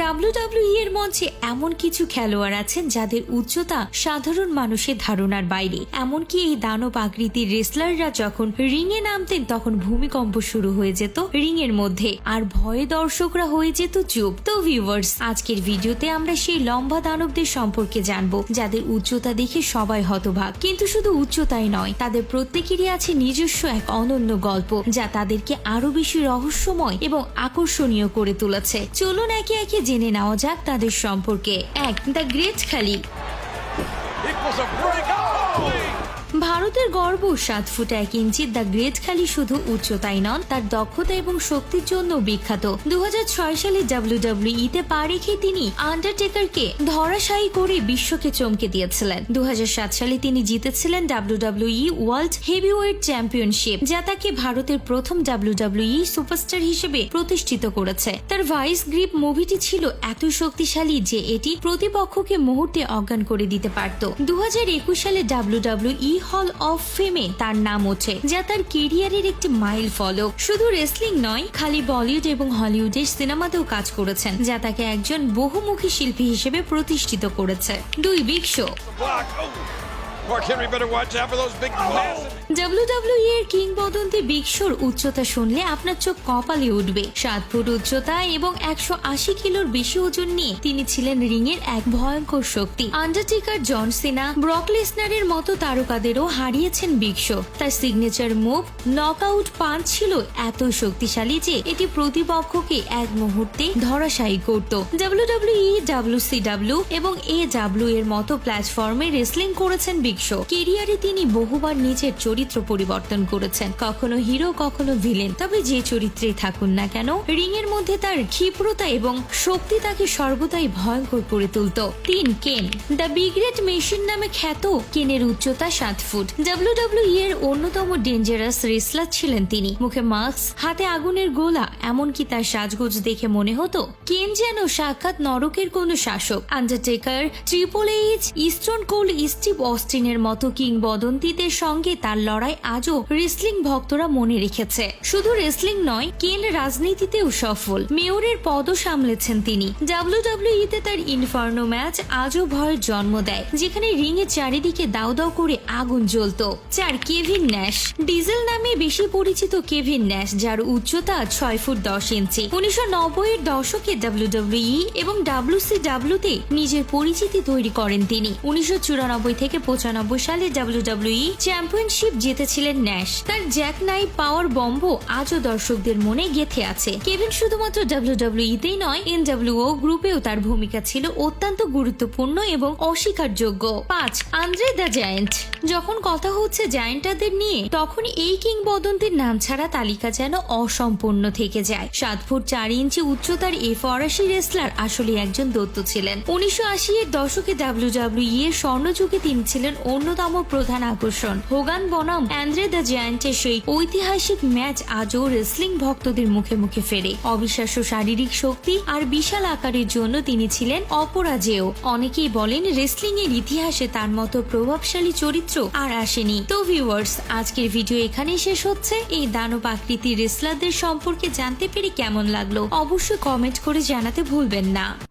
এর মঞ্চে এমন কিছু খেলোয়াড় আছেন যাদের উচ্চতা সাধারণ মানুষের ধারণার বাইরে। এমনকি এই দানব আকৃতির রেসলাররা যখন রিংয়ে নামতেন, তখন ভূমিকম্প শুরু হয়ে যেত রিং এর মধ্যে। আর ভয়ে দর্শকরা হয়ে যেত চুপ। তো ভিউয়ার্স আজকের ভিডিওতে আমরা সেই লম্বা দানবদের সম্পর্কে জানব, যাদের উচ্চতা দেখে সবাই হতভাগ। কিন্তু শুধু উচ্চতাই নয়, তাদের প্রত্যেকেরই আছে নিজস্ব এক অনন্য গল্প, যা তাদেরকে আরও বেশি রহস্যময় এবং আকর্ষণীয় করে তুলেছে। চলুন একে একে জেনে নেওয়া যাক তাদের সম্পর্কে। এক দ্য গ্রেট খালি ভারতের গর্ব সাত ফুট এক ইঞ্চি দ্য গ্রেট খালি শুধু উচ্চতাই নন, তার দক্ষতা এবং শক্তির জন্য বিখ্যাত। দু হাজার ছয় সালে ডাব্লিউডাব্লিউ তে পা রেখে তিনি আন্ডারটেকারকে ধরাশায়ী করে বিশ্বকে চমকে দিয়েছিলেন। দু হাজার সাত সালে তিনি জিতেছিলেন ডাব্লিউডাব্লিউই ওয়ার্ল্ড হেভিওয়েট চ্যাম্পিয়নশিপ, যা তাকে ভারতের প্রথম ডাব্লিউডাব্লিউই সুপারস্টার হিসেবে প্রতিষ্ঠিত করেছে। তার ভাইস গ্রিপ মুভিটি ছিল এত শক্তিশালী যে এটি প্রতিপক্ষকে মুহূর্তে অজ্ঞান করে দিতে পারত। দু হাজার একুশ সালে ডাব্লিউডাব্লিউই হল অফ ফেমে তার নাম ওঠে, যা তার কেরিয়ারের একটি মাইল ফলক শুধু রেসলিং নয়, খালি বলিউড এবং হলিউডের সিনেমাতেও কাজ করেছেন, যা তাকে একজন বহুমুখী শিল্পী হিসেবে প্রতিষ্ঠিত করেছে। দুই big show! Mark Henry, better watch out for those big massive. W W এর কিংবদন্তি বিশ্বর উচ্চতা শুনলে আপনার চোখ কপালে উঠবে। সাত ফুট উচ্চতা এবং একশো আশি কিলোর বেশি ওজন নিয়ে তিনি ছিলেন রিং এক ভয়ঙ্কর শক্তি। আন্ডারটেকার জন সিনা ব্রক লেসনারের মতো তারকাদেরও হারিয়েছেন বিশ্বো তার সিগনেচার মুভ নকআউট পাঞ্চ ছিল এত শক্তিশালী যে এটি প্রতিপক্ষকে এক মুহূর্তে ধরাশায়ী করত। ডাব্লিউডাব্লিউই ডাব্লিউসিডাব্লিউ এবং এ ডাব্লিউ এর মতো প্ল্যাটফর্মে রেসলিং করেছেন বিশ্বো কেরিয়ারে তিনি বহুবার নিজের চরিত্র পরিবর্তন করেছেন। কখনো হিরো, কখনো ভিলেন। তবে যে চরিত্রে থাকুন না কেন রিং এর মধ্যে তার ক্ষিপ্রতা এবং শক্তি তাকে সর্বদাই ভয়ঙ্কর করে তুলত। তিন কেন, দ্য বিগ্রেট মেশিন নামে খ্যাত কেনের উচ্চতা সাত ফুট। ডাব্লিউডাব্লিউ এর অন্যতম ডেঞ্জারাস রেসলার ছিলেন তিনি। মুখে মাস্ক, হাতে আগুনের গোলা, এমনকি তার সাজগোজ দেখে মনে হতো, কেন যেন সাক্ষাৎ নরকের কোনো শাসক। Undertaker, triple H Stone Cold, Steve অস্টিনের মতো কিংবদন্তিদের সঙ্গে তার লড়াই আজও রেসলিং ভক্তরা মনে রেখেছে। শুধু রেসলিং নয় কেন রাজনীতিতেও সফল। মেয়রের পদও সামলেছেন তিনি। ডাব্লিউডাব্লিউ তে তার ইনফার্নো ম্যাচ আজও ভয়ের জন্ম দেয়, যেখানে রিং এর চারিদিকে দাউ দাউ করে আগুন জ্বলতো। চার কেভিন ন্যাশ। ডিজেল নামে বেশি পরিচিত কেভিন ন্যাশ, যার উচ্চতা ছয় ফুট দশ ইঞ্চি। উনিশশো নব্বই এর দশকে ডাব্লিউডাব্লিউ এবং ডাব্লিউসিডাব্লিউ তে নিজের পরিচিতি তৈরি করেন তিনি। উনিশশো চুরানব্বই থেকে পঁচানব্বই সালে ডাব্লিউডাব্লিউ চ্যাম্পিয়নশিপ জিতেছিলেন ন্যাশ তার জ্যাক নাইট পাওয়ার বম্ব আজও দর্শকদের মনে গেথে আছে। কেভিন শুধুমাত্র ডাব্লিউডাব্লিউ তেই নয় এনডাব্লিউও গ্রুপেও তার ভূমিকা ছিল অত্যন্ত গুরুত্বপূর্ণ এবং অস্বীকারযোগ্য। পাঁচ আন্দ্রে দ্য জায়েন্ট যখন কথা হচ্ছে জায়েন্টাদের নিয়ে তখন এই কিংবদন্তির নাম ছাড়া তালিকা যেন অসম্পূর্ণ থেকে যায়। সাত ফুট চার ইঞ্চি উচ্চতার এই ফরাসি রেসলার আসলে একজন দত্ত ছিলেন। উনিশশো আশি এর দশকে ডাব্লিউডাব্লিউ এর স্বর্ণযুগে তিনি ছিলেন অন্যতম প্রধান আকর্ষণ। হোগান বনাম, অ্যান্দ্রে দ্য জায়ান্টের সেই ঐতিহাসিক ম্যাচ আজও রেসলিং ভক্তদের মুখে মুখে ফেরে। অবিশ্বাস্য শারীরিক শক্তি আর বিশাল আকারের জন্য তিনি ছিলেন অপরাজেয়। অনেকেই বলেন রেসলিং এর ইতিহাসে তার মতো প্রভাবশালী চরিত্র আর আসেনি। তো ভিউয়ার্স আজকের ভিডিও এখানেই শেষ হচ্ছে। এই দানব আকৃতির রেসলারদের সম্পর্কে জানতে পেরে কেমন লাগল অবশ্যই কমেন্ট করে জানাতে ভুলবেন না।